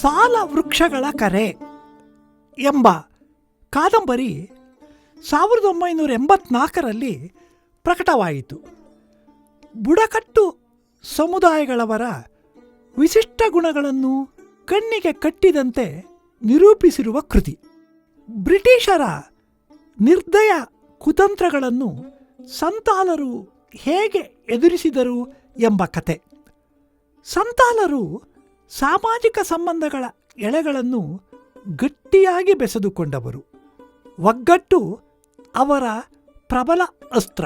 ಸಾಲ ವೃಕ್ಷಗಳ ಕರೆ ಎಂಬ ಕಾದಂಬರಿ ಸಾವಿರದ ಒಂಬೈನೂರ ಎಂಬತ್ನಾಲ್ಕರಲ್ಲಿ ಪ್ರಕಟವಾಯಿತು. ಬುಡಕಟ್ಟು ಸಮುದಾಯಗಳವರ ವಿಶಿಷ್ಟ ಗುಣಗಳನ್ನು ಕಣ್ಣಿಗೆ ಕಟ್ಟಿದಂತೆ ನಿರೂಪಿಸಿರುವ ಕೃತಿ. ಬ್ರಿಟಿಷರ ನಿರ್ದಯ ಕುತಂತ್ರಗಳನ್ನು ಸಂತಾಲರು ಹೇಗೆ ಎದುರಿಸಿದರು ಎಂಬ ಕತೆ. ಸಂತಾಲರು ಸಾಮಾಜಿಕ ಸಂಬಂಧಗಳ ಎಳೆಗಳನ್ನು ಗಟ್ಟಿಯಾಗಿ ಬೆಸೆದುಕೊಂಡವರು. ಒಗ್ಗಟ್ಟು ಅವರ ಪ್ರಬಲ ಅಸ್ತ್ರ.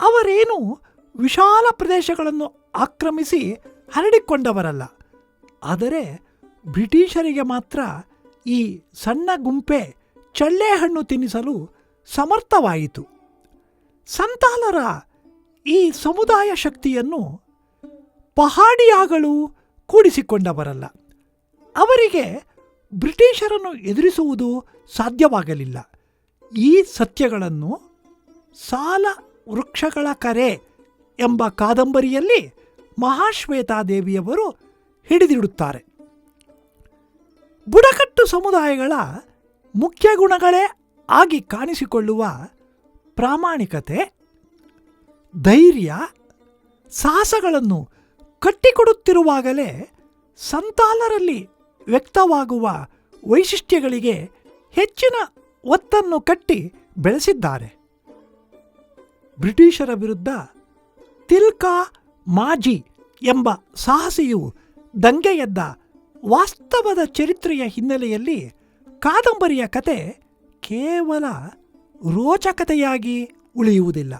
ಅವರೇನು ವಿಶಾಲ ಪ್ರದೇಶಗಳನ್ನು ಆಕ್ರಮಿಸಿ ಹರಡಿಕೊಂಡವರಲ್ಲ. ಆದರೆ ಬ್ರಿಟಿಷರಿಗೆ ಮಾತ್ರ ಈ ಸಣ್ಣ ಗುಂಪೆ ಚಳ್ಳೆಹಣ್ಣು ತಿನ್ನಿಸಲು ಸಮರ್ಥವಾಯಿತು. ಸಂತಾಲರ ಈ ಸಮುದಾಯ ಶಕ್ತಿಯನ್ನು ಪಹಾಡಿಯಾಗಳು ಕೂಡಿಸಿಕೊಂಡವರಲ್ಲ. ಅವರಿಗೆ ಬ್ರಿಟಿಷರನ್ನು ಎದುರಿಸುವುದು ಸಾಧ್ಯವಾಗಲಿಲ್ಲ. ಈ ಸತ್ಯಗಳನ್ನು ಸಾಲ ವೃಕ್ಷಗಳ ಕರೆ ಎಂಬ ಕಾದಂಬರಿಯಲ್ಲಿ ಮಹಾಶ್ವೇತಾದೇವಿಯವರು ಹಿಡಿದಿಡುತ್ತಾರೆ. ಬುಡಕಟ್ಟು ಸಮುದಾಯಗಳ ಮುಖ್ಯ ಗುಣಗಳೇ ಆಗಿ ಕಾಣಿಸಿಕೊಳ್ಳುವ ಪ್ರಾಮಾಣಿಕತೆ, ಧೈರ್ಯ, ಸಾಹಸಗಳನ್ನು ಕಟ್ಟಿಕೊಡುತ್ತಿರುವಾಗಲೇ ಸಂತಾಲರಲ್ಲಿ ವ್ಯಕ್ತವಾಗುವ ವೈಶಿಷ್ಟ್ಯಗಳಿಗೆ ಹೆಚ್ಚಿನ ಒತ್ತನ್ನು ಕಟ್ಟಿ ಬೆಳೆಸಿದ್ದಾರೆ. ಬ್ರಿಟಿಷರ ವಿರುದ್ಧ ತಿಲ್ಕಾ ಮಾಜಿ ಎಂಬ ಸಾಹಸಿಯು ದಂಗೆ ವಾಸ್ತವದ ಚರಿತ್ರೆಯ ಹಿನ್ನೆಲೆಯಲ್ಲಿ ಕಾದಂಬರಿಯ ಕತೆ ಕೇವಲ ರೋಚಕತೆಯಾಗಿ ಉಳಿಯುವುದಿಲ್ಲ.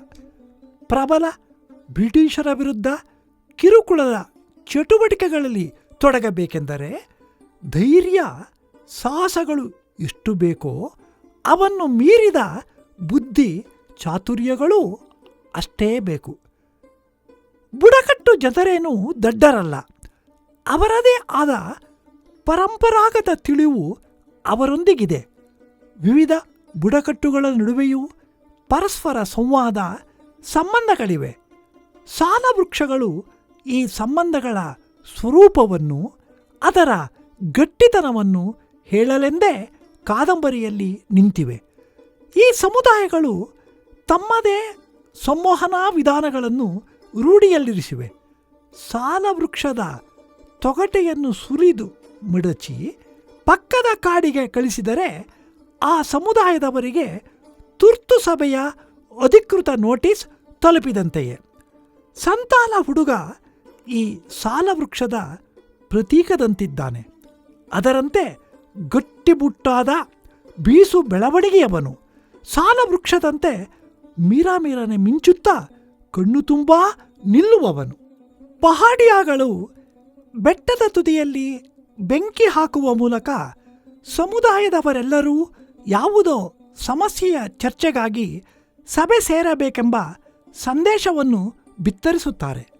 ಪ್ರಬಲ ಬ್ರಿಟಿಷರ ವಿರುದ್ಧ ಕಿರುಕುಳದ ಚಟುವಟಿಕೆಗಳಲ್ಲಿ ತೊಡಗಬೇಕೆಂದರೆ ಧೈರ್ಯ, ಸಾಹಸಗಳು ಎಷ್ಟು ಬೇಕೋ ಅವನ್ನು ಮೀರಿದ ಬುದ್ಧಿ, ಚಾತುರ್ಯಗಳೂ ಅಷ್ಟೇ ಬೇಕು. ಬುಡಕಟ್ಟು ಜನರೇನು ದಡ್ಡರಲ್ಲ. ಅವರದೇ ಆದ ಪರಂಪರಾಗತ ತಿಳಿವು ಅವರೊಂದಿಗಿದೆ. ವಿವಿಧ ಬುಡಕಟ್ಟುಗಳ ನಡುವೆಯೂ ಪರಸ್ಪರ ಸಂವಾದ, ಸಂಬಂಧಗಳಿವೆ. ಸಾಲ ವೃಕ್ಷಗಳು ಈ ಸಂಬಂಧಗಳ ಸ್ವರೂಪವನ್ನು, ಅದರ ಗಟ್ಟಿತನವನ್ನು ಹೇಳಲೆಂದೇ ಕಾದಂಬರಿಯಲ್ಲಿ ನಿಂತಿವೆ. ಈ ಸಮುದಾಯಗಳು ತಮ್ಮದೇ ಸಂವಹನಾ ವಿಧಾನಗಳನ್ನು ರೂಢಿಯಲ್ಲಿರಿಸಿವೆ. ಸಾಲ ವೃಕ್ಷದ ತೊಗಟೆಯನ್ನು ಸುರಿದು ಮಡಚಿ ಪಕ್ಕದ ಕಾಡಿಗೆ ಕಳಿಸಿದರೆ ಆ ಸಮುದಾಯದವರಿಗೆ ತುರ್ತು ಸಭೆಯ ಅಧಿಕೃತ ನೋಟಿಸ್ ತಲುಪಿದಂತೆಯೇ. ಸಂತಾಲ ಹುಡುಗ ಈ ಸಾಲವೃಕ್ಷದ ಪ್ರತೀಕದಂತಿದ್ದಾನೆ. ಅದರಂತೆ ಗಟ್ಟಿಬುಟ್ಟಾದ ಬೀಸು ಬೆಳವಣಿಗೆಯವನು ಸಾಲವೃಕ್ಷದಂತೆ ಮೀರಾ ಮೀರನೆ ಮಿಂಚುತ್ತಾ ಕಣ್ಣು ತುಂಬ ನಿಲ್ಲುವವನು. ಪಹಾಡಿಯಾಗಳು ಬೆಟ್ಟದ ತುದಿಯಲ್ಲಿ ಬೆಂಕಿ ಹಾಕುವ ಮೂಲಕ ಸಮುದಾಯದವರೆಲ್ಲರೂ ಯಾವುದೋ ಸಮಸ್ಯೆಯ ಚರ್ಚೆಗಾಗಿ ಸಭೆ ಸೇರಬೇಕೆಂಬ ಸಂದೇಶವನ್ನು ಬಿತ್ತರಿಸುತ್ತಾರೆ.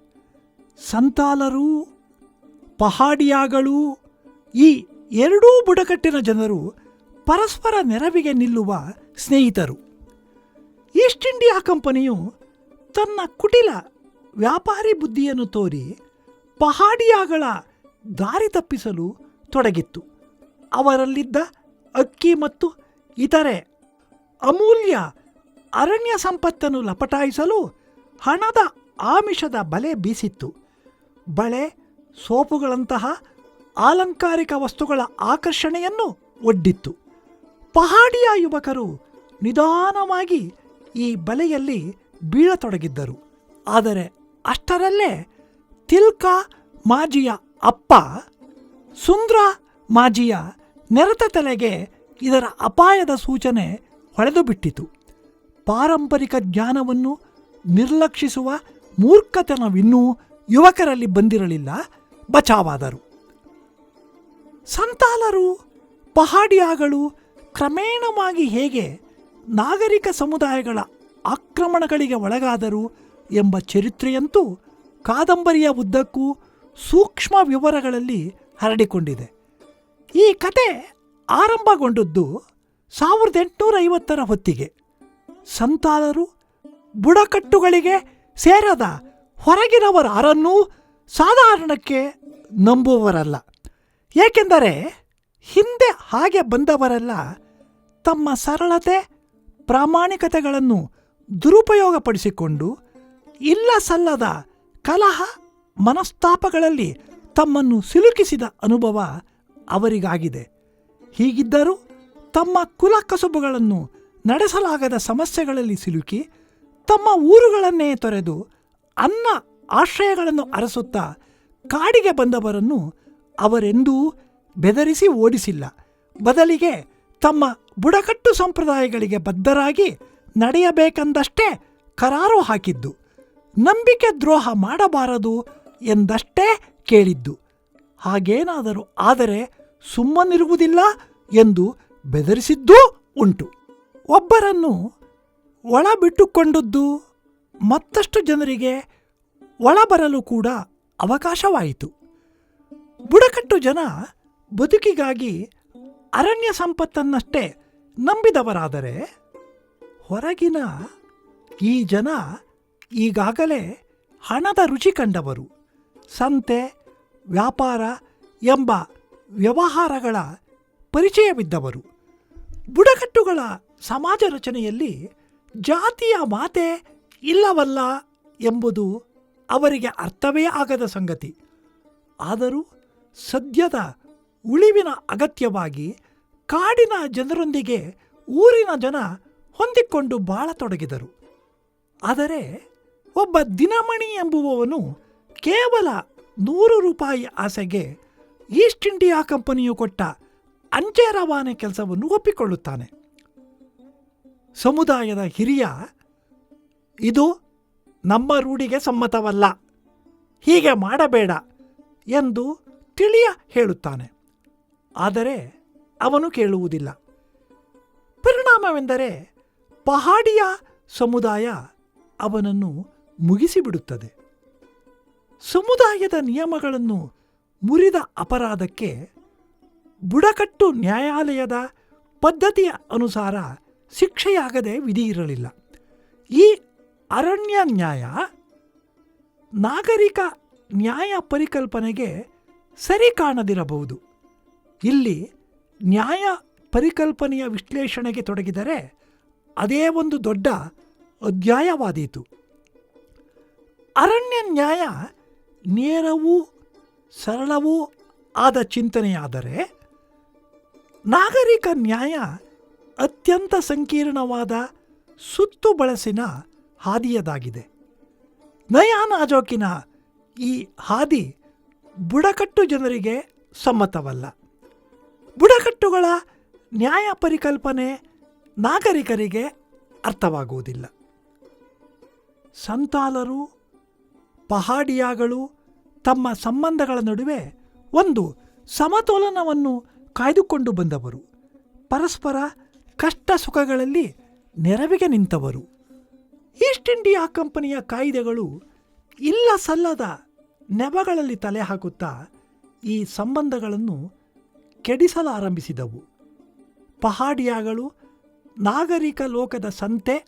ಸಂತಾಲರು, ಪಹಾಡಿಯಾಗಳು, ಈ ಎರಡೂ ಬುಡಕಟ್ಟಿನ ಜನರು ಪರಸ್ಪರ ನೆರವಿಗೆ ನಿಲ್ಲುವ ಸ್ನೇಹಿತರು. ಈಸ್ಟ್ ಇಂಡಿಯಾ ಕಂಪನಿಯು ತನ್ನ ಕುಟಿಲ ವ್ಯಾಪಾರಿ ಬುದ್ಧಿಯನ್ನು ತೋರಿ ಪಹಾಡಿಯಾಗಳ ದಾರಿ ತಪ್ಪಿಸಲು ತೊಡಗಿತ್ತು. ಅವರಲ್ಲಿದ್ದ ಅಕ್ಕಿ ಮತ್ತು ಇತರೆ ಅಮೂಲ್ಯ ಅರಣ್ಯ ಸಂಪತ್ತನ್ನು ಲಪಟಾಯಿಸಲು ಹಣದ ಆಮಿಷದ ಬಲೆ ಬೀಸಿತ್ತು. ಬಳೆ, ಸೋಪುಗಳಂತಹ ಆಲಂಕಾರಿಕ ವಸ್ತುಗಳ ಆಕರ್ಷಣೆಯನ್ನು ಒಡ್ಡಿತ್ತು. ಪಹಾಡಿಯ ಯುವಕರು ನಿಧಾನವಾಗಿ ಈ ಬಲೆಯಲ್ಲಿ ಬೀಳತೊಡಗಿದ್ದರು. ಆದರೆ ಅಷ್ಟರಲ್ಲೇ ತಿಲ್ಕಾ ಮಾಜಿಯ ಅಪ್ಪ, ಸುಂದ್ರ ಮಾಜಿಯ ನೆರೆತ ತಲೆಗೆ ಇದರ ಅಪಾಯದ ಸೂಚನೆ ಹೊಳೆದು ಬಿಟ್ಟಿತು ಪಾರಂಪರಿಕ ಜ್ಞಾನವನ್ನು ನಿರ್ಲಕ್ಷಿಸುವ ಮೂರ್ಖತನವಿನ್ನೂ ಯುವಕರಲ್ಲಿ ಬಂದಿರಲಿಲ್ಲ, ಬಚಾವಾದರು. ಸಂತಾಲರು, ಪಹಾಡಿಯಾಗಳು ಕ್ರಮೇಣವಾಗಿ ಹೇಗೆ ನಾಗರಿಕ ಸಮುದಾಯಗಳ ಆಕ್ರಮಣಗಳಿಗೆ ಒಳಗಾದರು ಎಂಬ ಚರಿತ್ರೆಯಂತೂ ಕಾದಂಬರಿಯ ಉದ್ದಕ್ಕೂ ಸೂಕ್ಷ್ಮ ವಿವರಗಳಲ್ಲಿ ಹರಡಿಕೊಂಡಿದೆ. ಈ ಕತೆ ಆರಂಭಗೊಂಡದ್ದು ಸಾವಿರದ ಎಂಟುನೂರ ಐವತ್ತರ ಹೊತ್ತಿಗೆ. ಸಂತಾಲರು ಬುಡಕಟ್ಟುಗಳಿಗೆ ಸೇರದ ಹೊರಗಿನವರಾರನ್ನೂ ಸಾಧಾರಣಕ್ಕೆ ನಂಬುವವರಲ್ಲ. ಏಕೆಂದರೆ ಹಿಂದೆ ಹಾಗೆ ಬಂದವರೆಲ್ಲ ತಮ್ಮ ಸರಳತೆ, ಪ್ರಾಮಾಣಿಕತೆಗಳನ್ನು ದುರುಪಯೋಗಪಡಿಸಿಕೊಂಡು ಇಲ್ಲ ಸಲ್ಲದ ಕಲಹ, ಮನಸ್ತಾಪಗಳಲ್ಲಿ ತಮ್ಮನ್ನು ಸಿಲುಕಿಸಿದ ಅನುಭವ ಅವರಿಗಾಗಿದೆ. ಹೀಗಿದ್ದರೂ ತಮ್ಮ ಕುಲ ಕಸುಬುಗಳನ್ನು ನಡೆಸಲಾಗದ ಸಮಸ್ಯೆಗಳಲ್ಲಿ ಸಿಲುಕಿ ತಮ್ಮ ಊರುಗಳನ್ನೇ ತೊರೆದು ಅನ್ನ ಆಶ್ರಯಗಳನ್ನು ಅರಸುತ್ತಾ ಕಾಡಿಗೆ ಬಂದವರನ್ನು ಅವರೆಂದೂ ಬೆದರಿಸಿ ಓಡಿಸಿಲ್ಲ. ಬದಲಿಗೆ ತಮ್ಮ ಬುಡಕಟ್ಟು ಸಂಪ್ರದಾಯಗಳಿಗೆ ಬದ್ಧರಾಗಿ ನಡೆಯಬೇಕೆಂದಷ್ಟೇ ಕರಾರು ಹಾಕಿದ್ದು. ನಂಬಿಕೆ ದ್ರೋಹ ಮಾಡಬಾರದು ಎಂದಷ್ಟೇ ಕೇಳಿದ್ದು. ಹಾಗೇನಾದರೂ ಆದರೆ ಸುಮ್ಮನಿರುವುದಿಲ್ಲ ಎಂದು ಬೆದರಿಸಿದ್ದೂ ಉಂಟು. ಒಬ್ಬರನ್ನು ಒಳ ಬಿಟ್ಟುಕೊಂಡದ್ದು ಮತ್ತಷ್ಟು ಜನರಿಗೆ ಒಳ ಬರಲು ಕೂಡ ಅವಕಾಶವಾಯಿತು. ಬುಡಕಟ್ಟು ಜನ ಬದುಕಿಗಾಗಿ ಅರಣ್ಯ ಸಂಪತ್ತನ್ನಷ್ಟೇ ನಂಬಿದವರಾದರೆ ಹೊರಗಿನ ಈ ಜನ ಈಗಾಗಲೇ ಹಣದ ರುಚಿ ಕಂಡವರು. ಸಂತೆ, ವ್ಯಾಪಾರ ಎಂಬ ವ್ಯವಹಾರಗಳ ಪರಿಚಯವಿದ್ದವರು. ಬುಡಕಟ್ಟುಗಳ ಸಮಾಜ ರಚನೆಯಲ್ಲಿ ಜಾತಿಯ ಮಾತೆ ಇಲ್ಲವಲ್ಲ ಎಂಬುದು ಅವರಿಗೆ ಅರ್ಥವೇ ಆಗದ ಸಂಗತಿ. ಆದರೂ ಸದ್ಯದ ಉಳಿವಿನ ಅಗತ್ಯವಾಗಿ ಕಾಡಿನ ಜನರೊಂದಿಗೆ ಊರಿನ ಜನ ಹೊಂದಿಕೊಂಡು ಬಾಳ ತೊಡಗಿದರು. ಆದರೆ ಒಬ್ಬ ದಿನಮಣಿ ಎಂಬುವವನು ಕೇವಲ ನೂರು ರೂಪಾಯಿ ಆಸೆಗೆ ಈಸ್ಟ್ ಇಂಡಿಯಾ ಕಂಪನಿಯು ಕೊಟ್ಟ ಅಂಚೆ ರವಾನೆ ಕೆಲಸವನ್ನು ಒಪ್ಪಿಕೊಳ್ಳುತ್ತಾನೆ. ಸಮುದಾಯದ ಹಿರಿಯ ಇದು ನಮ್ಮ ರೂಢಿಗೆ ಸಮ್ಮತವಲ್ಲ. ಹೀಗೆ ಮಾಡಬೇಡ ಎಂದು ತಿಳಿಯ ಹೇಳುತ್ತಾನೆ. ಆದರೆ ಅವನು ಕೇಳುವುದಿಲ್ಲ. ಪರಿಣಾಮವೆಂದರೆ ಪಹಾಡಿಯ ಸಮುದಾಯ ಅವನನ್ನು ಮುಗಿಸಿಬಿಡುತ್ತದೆ. ಸಮುದಾಯದ ನಿಯಮಗಳನ್ನು ಮುರಿದ ಅಪರಾಧಕ್ಕೆ ಬುಡಕಟ್ಟು ನ್ಯಾಯಾಲಯದ ಪದ್ಧತಿಯ ಅನುಸಾರ ಶಿಕ್ಷೆಯಾಗದೆ ವಿಧಿ ಇರಲಿಲ್ಲ ಈ ಅರಣ್ಯ ನ್ಯಾಯ, ನಾಗರಿಕ ನ್ಯಾಯ ಪರಿಕಲ್ಪನೆಗೆ ಸರಿ ಕಾಣದಿರಬಹುದು. ಇಲ್ಲಿ ನ್ಯಾಯ ಪರಿಕಲ್ಪನೆಯ ವಿಶ್ಲೇಷಣೆಗೆ ತೊಡಗಿದರೆ ಅದೇ ಒಂದು ದೊಡ್ಡ ಅಧ್ಯಾಯವಾದೀತು. ಅರಣ್ಯ ನ್ಯಾಯ ನೇರವೂ ಸರಳವೂ ಆದ ಚಿಂತನೆಯಾದರೆ ನಾಗರಿಕ ನ್ಯಾಯ ಅತ್ಯಂತ ಸಂಕೀರ್ಣವಾದ ಸುತ್ತು ಬಳಸಿನ ಹಾದಿಯದಾಗಿದೆ. ನಯಾನಾಜೋಕಿನ ಈ ಹಾದಿ ಬುಡಕಟ್ಟು ಜನರಿಗೆ ಸಮ್ಮತವಲ್ಲ. ಬುಡಕಟ್ಟುಗಳ ನ್ಯಾಯ ಪರಿಕಲ್ಪನೆ ನಾಗರಿಕರಿಗೆ ಅರ್ಥವಾಗುವುದಿಲ್ಲ. ಸಂತಾಲರು, ಪಹಾಡಿಯಾಗಳು ತಮ್ಮ ಸಂಬಂಧಗಳ ನಡುವೆ ಒಂದು ಸಮತೋಲನವನ್ನು ಕಾಯ್ದುಕೊಂಡು ಬಂದವರು. ಪರಸ್ಪರ ಕಷ್ಟ ಸುಖಗಳಲ್ಲಿ ನೆರವಿಗೆ ನಿಂತವರು. ಈಸ್ಟ್ ಇಂಡಿಯಾ ಕಂಪನಿಯ ಕಾಯ್ದೆಗಳು ಇಲ್ಲ ಸಲ್ಲದ ನೆಬಗಳಲ್ಲಿ ತಲೆ ಹಾಕುತ್ತಾ ಈ ಸಂಬಂಧಗಳನ್ನು ಕೆಡಿಸಲಾರಂಭಿಸಿದವು. ಪಹಾಡಿಯಾಗಳು, ನಾಗರಿಕ ಲೋಕದ ಸಂತೆ,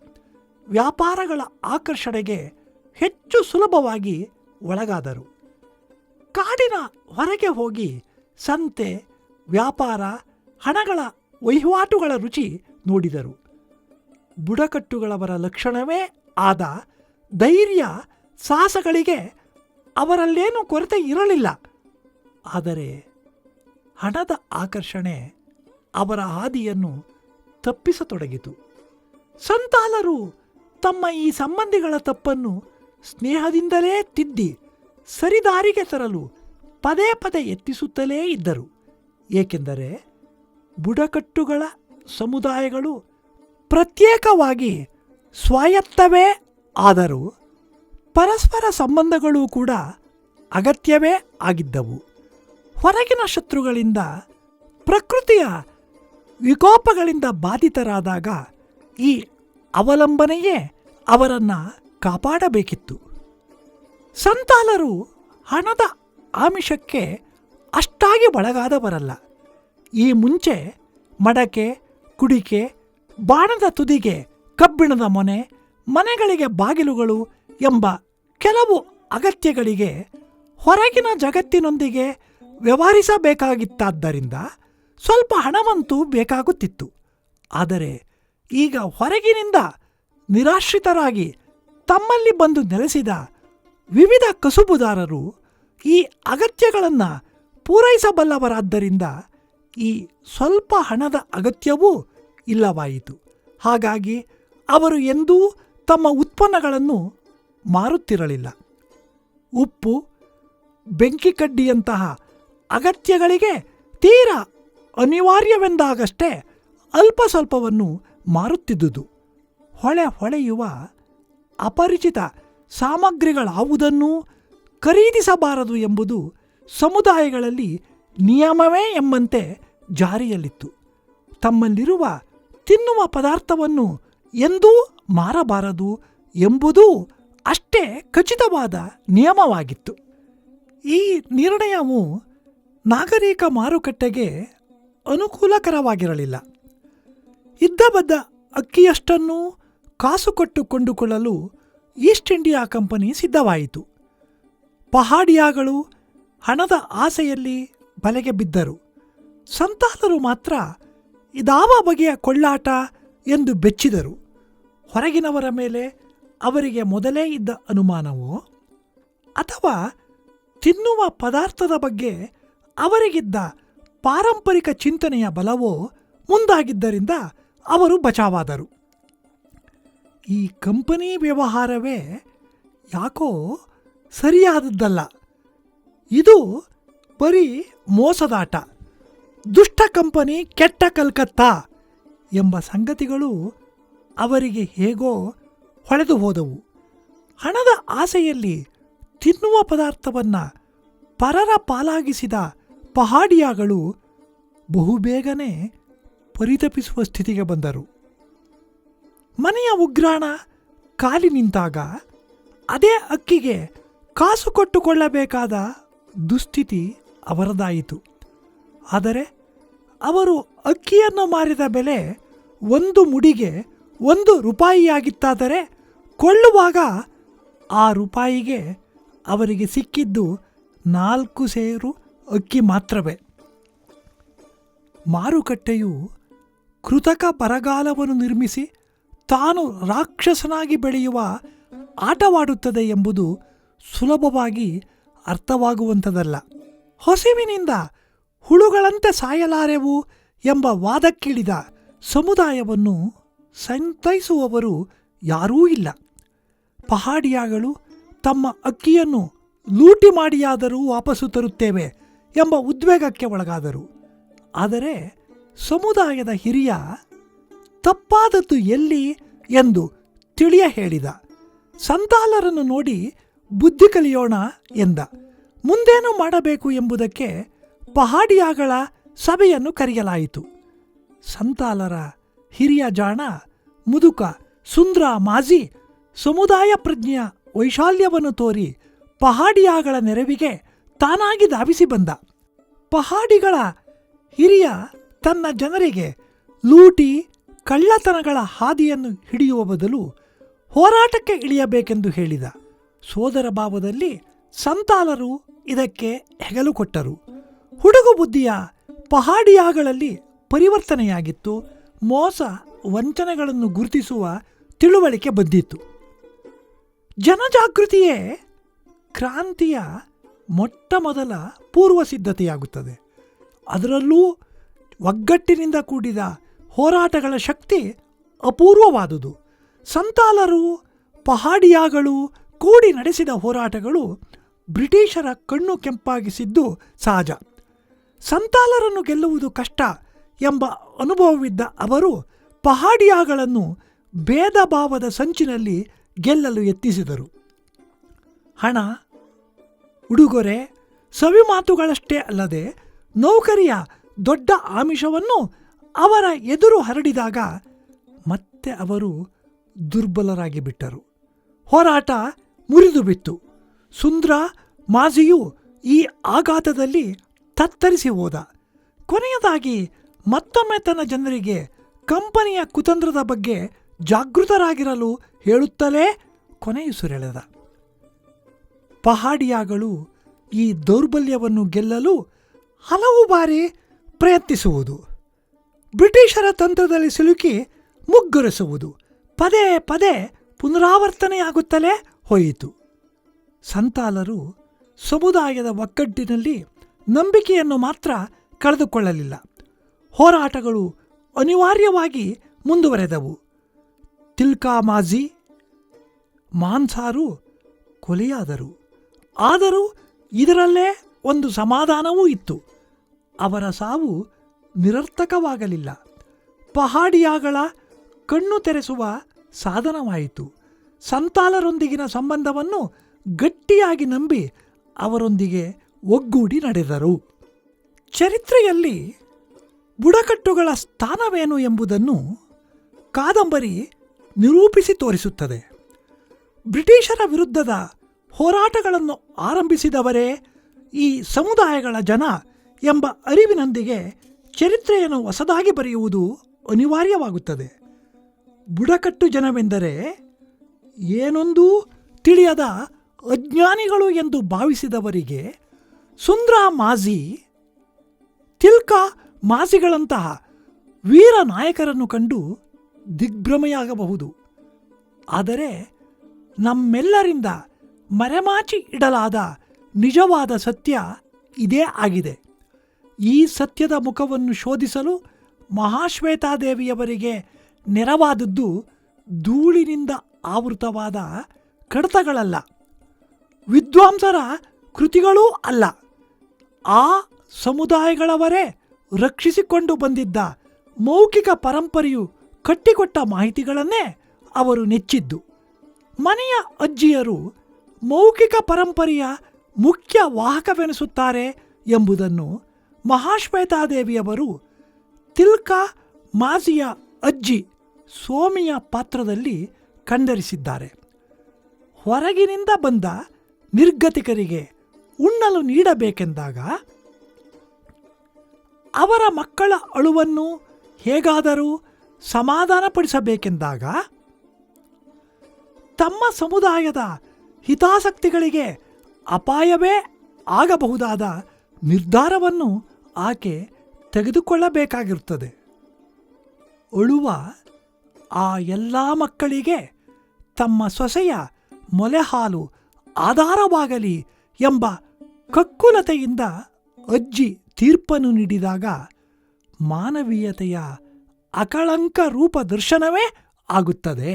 ವ್ಯಾಪಾರಗಳ ಆಕರ್ಷಣೆಗೆ ಹೆಚ್ಚು ಸುಲಭವಾಗಿ ಒಳಗಾದರು. ಕಾಡಿನ ಹೊರಗೆ ಹೋಗಿ ಸಂತೆ, ವ್ಯಾಪಾರ, ಹಣಗಳ ವಹಿವಾಟುಗಳ ರುಚಿ ನೋಡಿದರು. ಬುಡಕಟ್ಟುಗಳವರ ಲಕ್ಷಣವೇ ಆದ ಧೈರ್ಯ ಸಾಹಸಗಳಿಗೆ ಅವರಲ್ಲೇನೂ ಕೊರತೆ ಇರಲಿಲ್ಲ. ಆದರೆ ಹಣದ ಆಕರ್ಷಣೆ ಅವರ ಹಾದಿಯನ್ನು ತಪ್ಪಿಸತೊಡಗಿತು. ಸಂತಾಲರು ತಮ್ಮ ಈ ಸಂಬಂಧಿಗಳ ತಪ್ಪನ್ನು ಸ್ನೇಹದಿಂದಲೇ ತಿದ್ದಿ ಸರಿದಾರಿಗೆ ತರಲು ಪದೇ ಪದೇ ಎತ್ತಿಸುತ್ತಲೇ ಇದ್ದರು. ಏಕೆಂದರೆ ಬುಡಕಟ್ಟುಗಳ ಸಮುದಾಯಗಳು ಪ್ರತ್ಯೇಕವಾಗಿ ಸ್ವಾಯತ್ತವೇ ಆದರೂ ಪರಸ್ಪರ ಸಂಬಂಧಗಳು ಕೂಡ ಅಗತ್ಯವೇ ಆಗಿದ್ದವು. ಹೊರಗಿನ ಶತ್ರುಗಳಿಂದ ಪ್ರಕೃತಿಯ ವಿಕೋಪಗಳಿಂದ ಬಾಧಿತರಾದಾಗ ಈ ಅವಲಂಬನೆಯೇ ಅವರನ್ನು ಕಾಪಾಡಬೇಕಿತ್ತು. ಸಂತಾಲರು ಹಣದ ಆಮಿಷಕ್ಕೆ ಅಷ್ಟಾಗಿ ಒಳಗಾದವರಲ್ಲ ಈ ಮುಂಚೆ ಮಡಕೆ, ಕುಡಿಕೆ ಬಾಣದ ತುದಿಗೆ ಕಬ್ಬಿಣದ ಮೊನೆ, ಮನೆಗಳಿಗೆ ಬಾಗಿಲುಗಳು ಎಂಬ ಕೆಲವು ಅಗತ್ಯಗಳಿಗೆ ಹೊರಗಿನ ಜಗತ್ತಿನೊಂದಿಗೆ ವ್ಯವಹರಿಸಬೇಕಾಗಿತ್ತಾದ್ದರಿಂದ ಸ್ವಲ್ಪ ಹಣವಂತೂ ಬೇಕಾಗುತ್ತಿತ್ತು. ಆದರೆ ಈಗ ಹೊರಗಿನಿಂದ ನಿರಾಶ್ರಿತರಾಗಿ ತಮ್ಮಲ್ಲಿ ಬಂದು ನೆಲೆಸಿದ ವಿವಿಧ ಕಸುಬುದಾರರು ಈ ಅಗತ್ಯಗಳನ್ನು ಪೂರೈಸಬಲ್ಲವರಾದ್ದರಿಂದ ಈ ಸ್ವಲ್ಪ ಹಣದ ಅಗತ್ಯವೂ ಇಲ್ಲವಾಯಿತು. ಹಾಗಾಗಿ ಅವರು ಎಂದೂ ತಮ್ಮ ಉತ್ಪನ್ನಗಳನ್ನು ಮಾರುತ್ತಿರಲಿಲ್ಲ. ಉಪ್ಪು, ಬೆಂಕಿ ಕಡ್ಡಿಯಂತಹ ಅಗತ್ಯಗಳಿಗೆ ತೀರಾ ಅನಿವಾರ್ಯವೆಂದಾಗಷ್ಟೇ ಅಲ್ಪ ಸ್ವಲ್ಪವನ್ನು ಮಾರುತ್ತಿದ್ದುದು. ಹೊಳೆ ಹೊಳೆಯುವ ಅಪರಿಚಿತ ಸಾಮಗ್ರಿಗಳಾವುದನ್ನೂ ಖರೀದಿಸಬಾರದು ಎಂಬುದು ಸಮುದಾಯಗಳಲ್ಲಿ ನಿಯಮವೇ ಎಂಬಂತೆ ಜಾರಿಯಲ್ಲಿತ್ತು. ತಮ್ಮಲ್ಲಿರುವ ತಿನ್ನುವ ಪದಾರ್ಥವನ್ನು ಎಂದೂ ಮಾರಬಾರದು ಎಂಬುದೂ ಅಷ್ಟೇ ಖಚಿತವಾದ ನಿಯಮವಾಗಿತ್ತು. ಈ ನಿರ್ಣಯವು ನಾಗರಿಕ ಮಾರುಕಟ್ಟೆಗೆ ಅನುಕೂಲಕರವಾಗಿರಲಿಲ್ಲ. ಇದ್ದ ಬದ್ದ ಅಕ್ಕಿಯಷ್ಟನ್ನು ಕಾಸು ಕೊಟ್ಟು ಕೊಂಡುಕೊಳ್ಳಲು ಈಸ್ಟ್ ಇಂಡಿಯಾ ಕಂಪನಿ ಸಿದ್ಧವಾಯಿತು. ಪಹಾಡಿಯಾಗಳು ಹಣದ ಆಸೆಯಲ್ಲಿ ಬಲೆಗೆ ಬಿದ್ದರು. ಸಂತಾಲರು ಮಾತ್ರ ಇದಾವ ಬಗೆಯ ಕೊಳ್ಳಾಟ ಎಂದು ಬೆಚ್ಚಿದರು. ಹೊರಗಿನವರ ಮೇಲೆ ಅವರಿಗೆ ಮೊದಲೇ ಇದ್ದ ಅನುಮಾನವೋ? ಅಥವಾ ತಿನ್ನುವ ಪದಾರ್ಥದ ಬಗ್ಗೆ ಅವರಿಗಿದ್ದ ಪಾರಂಪರಿಕ ಚಿಂತನೆಯ ಬಲವೋ? ಮುಂದಾಗಿದ್ದರಿಂದ ಅವರು ಬಚಾವಾದರು. ಈ ಕಂಪನಿ ವ್ಯವಹಾರವೇ ಯಾಕೋ ಸರಿಯಾದದ್ದಲ್ಲ. ಇದು ಬರೀ ಮೋಸದಾಟ. ದುಷ್ಟ ಕಂಪನಿ, ಕೆಟ್ಟ ಕಲ್ಕತ್ತಾ ಎಂಬ ಸಂಗತಿಗಳು ಅವರಿಗೆ ಹೇಗೋ ಹೊಳೆದು ಹೋದವು. ಹಣದ ಆಸೆಯಲ್ಲಿ ತಿನ್ನುವ ಪದಾರ್ಥವನ್ನು ಪರರ ಪಾಲಾಗಿಸಿದ ಪಹಾಡಿಯಾಗಳು ಬಹುಬೇಗನೆ ಪರಿತಪಿಸುವ ಸ್ಥಿತಿಗೆ ಬಂದರು. ಮನೆಯ ಉಗ್ರಾಣ ಖಾಲಿ ನಿಂತಾಗ ಅದೇ ಅಕ್ಕಿಗೆ ಕಾಸು ಕೊಟ್ಟುಕೊಳ್ಳಬೇಕಾದ ದುಸ್ಥಿತಿ ಅವರದಾಯಿತು. ಆದರೆ ಅವರು ಅಕ್ಕಿಯನ್ನು ಮಾರಿದ ಬೆಲೆ ಒಂದು ಮುಡಿಗೆ ಒಂದು ರೂಪಾಯಿಯಾಗಿತ್ತಾದರೆ ಕೊಳ್ಳುವಾಗ ಆ ರೂಪಾಯಿಗೆ ಅವರಿಗೆ ಸಿಕ್ಕಿದ್ದು ನಾಲ್ಕು ಸೇರು ಅಕ್ಕಿ ಮಾತ್ರವೇ. ಮಾರುಕಟ್ಟೆಯು ಕೃತಕ ಬರಗಾಲವನ್ನು ನಿರ್ಮಿಸಿ ತಾನು ರಾಕ್ಷಸನಾಗಿ ಬೆಳೆಯುವ ಆಟವಾಡುತ್ತದೆ ಎಂಬುದು ಸುಲಭವಾಗಿ ಅರ್ಥವಾಗುವಂಥದ್ದಲ್ಲ. ಹೊಸವಿನಿಂದ ಹುಳುಗಳಂತೆ ಸಾಯಲಾರೆವು ಎಂಬ ವಾದಕ್ಕಿಳಿದ ಸಮುದಾಯವನ್ನು ಸಂತೈಸುವವರು ಯಾರೂ ಇಲ್ಲ. ಪಹಾಡಿಯಾಗಳು ತಮ್ಮ ಅಕ್ಕಿಯನ್ನು ಲೂಟಿ ಮಾಡಿಯಾದರೂ ವಾಪಸ್ಸು ತರುತ್ತೇವೆ ಎಂಬ ಉದ್ವೇಗಕ್ಕೆ ಒಳಗಾದರು. ಆದರೆ ಸಮುದಾಯದ ಹಿರಿಯ ತಪ್ಪಾದದ್ದು ಎಲ್ಲಿ ಎಂದು ತಿಳಿಯ ಹೇಳಿದ. ಸಂತಾಲರನ್ನು ನೋಡಿ ಬುದ್ಧಿ ಕಲಿಯೋಣ ಎಂದ. ಮುಂದೇನು ಮಾಡಬೇಕು ಎಂಬುದಕ್ಕೆ ಪಹಾಡಿಯಾಗಳ ಸಭೆಯನ್ನು ಕರೆಯಲಾಯಿತು. ಸಂತಾಲರ ಹಿರಿಯ ಜಾಣ ಮುದುಕ ಸುಂದ್ರ ಮಾಜಿ ಸಮುದಾಯ ಪ್ರಜ್ಞೆಯ ವೈಶಾಲ್ಯವನ್ನು ತೋರಿ ಪಹಾಡಿಯಾಗಳ ನೆರವಿಗೆ ತಾನಾಗಿ ಧಾವಿಸಿ ಬಂದ. ಪಹಾಡಿಗಳ ಹಿರಿಯ ತನ್ನ ಜನರಿಗೆ ಲೂಟಿ ಕಳ್ಳತನಗಳ ಹಾದಿಯನ್ನು ಹಿಡಿಯುವ ಬದಲು ಹೋರಾಟಕ್ಕೆ ಇಳಿಯಬೇಕೆಂದು ಹೇಳಿದ. ಸೋದರ ಭಾವದಲ್ಲಿ ಸಂತಾಲರು ಇದಕ್ಕೆ ಹೆಗಲು ಕೊಟ್ಟರು. ಹುಡುಗು ಬುದ್ಧಿಯ ಪಹಾಡಿಯಾಗಳಲ್ಲಿ ಪರಿವರ್ತನೆಯಾಗಿತ್ತು. ಮೋಸ ವಂಚನೆಗಳನ್ನು ಗುರುತಿಸುವ ತಿಳುವಳಿಕೆ ಬಂದಿತ್ತು. ಜನಜಾಗೃತಿಯೇ ಕ್ರಾಂತಿಯ ಮೊಟ್ಟ ಮೊದಲ ಪೂರ್ವ ಸಿದ್ಧತೆಯಾಗುತ್ತದೆ. ಅದರಲ್ಲೂ ಒಗ್ಗಟ್ಟಿನಿಂದ ಕೂಡಿದ ಹೋರಾಟಗಳ ಶಕ್ತಿ ಅಪೂರ್ವವಾದುದು. ಸಂತಾಲರು, ಪಹಾಡಿಯಾಗಳು, ಕೂಡಿ ನಡೆಸಿದ ಹೋರಾಟಗಳು ಬ್ರಿಟಿಷರ ಕಣ್ಣು ಕೆಂಪಾಗಿಸಿದ್ದು ಸಹಜ. ಸಂತಾಲರನ್ನು ಗೆಲ್ಲುವುದು ಕಷ್ಟ ಎಂಬ ಅನುಭವವಿದ್ದ ಅವರು ಪಹಾಡಿಯಾಗಳನ್ನು ಭೇದ ಭಾವದ ಸಂಚಿನಲ್ಲಿ ಗೆಲ್ಲಲು ಯತ್ನಿಸಿದರು. ಹಣ, ಉಡುಗೊರೆ ಸವಿಮಾತುಗಳಷ್ಟೇ ಅಲ್ಲದೆ ನೌಕರಿಯ ದೊಡ್ಡ ಆಮಿಷವನ್ನು ಅವರ ಎದುರು ಹರಡಿದಾಗ ಮತ್ತೆ ಅವರು ದುರ್ಬಲರಾಗಿ ಬಿಟ್ಟರು. ಹೋರಾಟ ಮುರಿದು ಬಿತ್ತು ಸುಂದ್ರ ಮಾಜಿಯು ಈ ಆಘಾತದಲ್ಲಿ ತತ್ತರಿಸಿ ಹೋದ. ಕೊನೆಯದಾಗಿ ಮತ್ತೊಮ್ಮೆ ತನ್ನ ಜನರಿಗೆ ಕಂಪನಿಯ ಕುತಂತ್ರದ ಬಗ್ಗೆ ಜಾಗೃತರಾಗಿರಲು ಹೇಳುತ್ತಲೇ ಕೊನೆಯುಸುರೆಳೆದ ಪಹಾಡಿಯಾಗಳು ಈ ದೌರ್ಬಲ್ಯವನ್ನು ಗೆಲ್ಲಲು ಹಲವು ಬಾರಿ ಪ್ರಯತ್ನಿಸುವುದು. ಬ್ರಿಟಿಷರ ತಂತ್ರದಲ್ಲಿ ಸಿಲುಕಿ ಮುಗ್ಗರಿಸುವುದು ಪದೇ ಪದೇ ಪುನರಾವರ್ತನೆಯಾಗುತ್ತಲೇ ಹೋಯಿತು. ಸಂತಾಲರು ಸಮುದಾಯದ ಒಗ್ಗಟ್ಟಿನಲ್ಲಿ ನಂಬಿಕೆಯನ್ನು ಮಾತ್ರ ಕಳೆದುಕೊಳ್ಳಲಿಲ್ಲ. ಹೋರಾಟಗಳು ಅನಿವಾರ್ಯವಾಗಿ ಮುಂದುವರೆದವು. ತಿಲ್ಕಾ ಮಾಜಿ ಮಾನ್ಸಾರು ಕೊಲೆಯಾದರು. ಆದರೂ ಇದರಲ್ಲೇ ಒಂದು ಸಮಾಧಾನವೂ ಇತ್ತು. ಅವರ ಸಾವು ನಿರರ್ಥಕವಾಗಲಿಲ್ಲ. ಪಹಾಡಿಯಾಗಳ ಕಣ್ಣು ತೆರೆಸುವ ಸಾಧನವಾಯಿತು. ಸಂತಾಲರೊಂದಿಗಿನ ಸಂಬಂಧವನ್ನು ಗಟ್ಟಿಯಾಗಿ ನಂಬಿ ಅವರೊಂದಿಗೆ ಒಗ್ಗೂಡಿ ನಡೆದರು. ಚರಿತ್ರೆಯಲ್ಲಿ ಬುಡಕಟ್ಟುಗಳ ಸ್ಥಾನವೇನು ಎಂಬುದನ್ನು ಕಾದಂಬರಿ ನಿರೂಪಿಸಿ ತೋರಿಸುತ್ತದೆ. ಬ್ರಿಟಿಷರ ವಿರುದ್ಧದ ಹೋರಾಟಗಳನ್ನು ಆರಂಭಿಸಿದವರೇ ಈ ಸಮುದಾಯಗಳ ಜನ ಎಂಬ ಅರಿವಿನೊಂದಿಗೆ ಚರಿತ್ರೆಯನ್ನು ಹೊಸದಾಗಿ ಬರೆಯುವುದು ಅನಿವಾರ್ಯವಾಗುತ್ತದೆ. ಬುಡಕಟ್ಟು ಜನವೆಂದರೆ ಏನೊಂದೂ ತಿಳಿಯದ ಅಜ್ಞಾನಿಗಳು ಎಂದು ಭಾವಿಸಿದವರಿಗೆ ಸುಂದ್ರ ಮಾಜಿ, ತಿಲ್ಕ ಮಾಝಿಗಳಂತಹ ವೀರ ನಾಯಕರನ್ನು ಕಂಡು ದಿಗ್ಭ್ರಮೆಯಾಗಬಹುದು. ಆದರೆ ನಮ್ಮೆಲ್ಲರಿಂದ ಮರೆಮಾಚಿ ಇಡಲಾದ ನಿಜವಾದ ಸತ್ಯ ಇದೇ ಆಗಿದೆ. ಈ ಸತ್ಯದ ಮುಖವನ್ನು ಶೋಧಿಸಲು ಮಹಾಶ್ವೇತಾದೇವಿಯವರಿಗೆ ನೆರವಾದದ್ದು ಧೂಳಿನಿಂದ ಆವೃತವಾದ ಕಡತಗಳಲ್ಲ, ವಿದ್ವಾಂಸರ ಕೃತಿಗಳೂ ಅಲ್ಲ. ಆ ಸಮುದಾಯಗಳವರೇ ರಕ್ಷಿಸಿಕೊಂಡು ಬಂದಿದ್ದ ಮೌಖಿಕ ಪರಂಪರೆಯು ಕಟ್ಟಿಕೊಟ್ಟ ಮಾಹಿತಿಗಳನ್ನೇ ಅವರು ನೆಚ್ಚಿದ್ದು. ಮನೆಯ ಅಜ್ಜಿಯರು ಮೌಖಿಕ ಪರಂಪರೆಯ ಮುಖ್ಯ ವಾಹಕವೆನಿಸುತ್ತಾರೆ ಎಂಬುದನ್ನು ಮಹಾಶ್ವೇತಾದೇವಿಯವರು ತಿಲ್ಕಾ ಮಾಜಿಯ ಅಜ್ಜಿ ಸ್ವಾಮಿಯ ಪಾತ್ರದಲ್ಲಿ ಕಂಡರಿಸಿದ್ದಾರೆ. ಹೊರಗಿನಿಂದ ಬಂದ ನಿರ್ಗತಿಕರಿಗೆ ಉಣ್ಣಲು ನೀಡಬೇಕೆಂದಾಗ ಅವರ ಮಕ್ಕಳ ಅಳುವನ್ನು ಹೇಗಾದರೂ ಸಮಾಧಾನಪಡಿಸಬೇಕೆಂದಾಗ ತಮ್ಮ ಸಮುದಾಯದ ಹಿತಾಸಕ್ತಿಗಳಿಗೆ ಅಪಾಯವೇ ಆಗಬಹುದಾದ ನಿರ್ಧಾರವನ್ನು ಆಕೆ ತೆಗೆದುಕೊಳ್ಳಬೇಕಾಗಿರುತ್ತದೆ. ಅಳುವ ಆ ಎಲ್ಲ ಮಕ್ಕಳಿಗೆ ತಮ್ಮ ಸೊಸೆಯ ಮೊಲೆಹಾಲು ಆಧಾರವಾಗಲಿ ಎಂಬ ಕಕ್ಕುಲತೆಯಿಂದ ಅಜ್ಜಿ ತೀರ್ಪನ್ನು ನೀಡಿದಾಗ ಮಾನವೀಯತೆಯ ಅಕಳಂಕ ರೂಪ ದರ್ಶನವೇ ಆಗುತ್ತದೆ.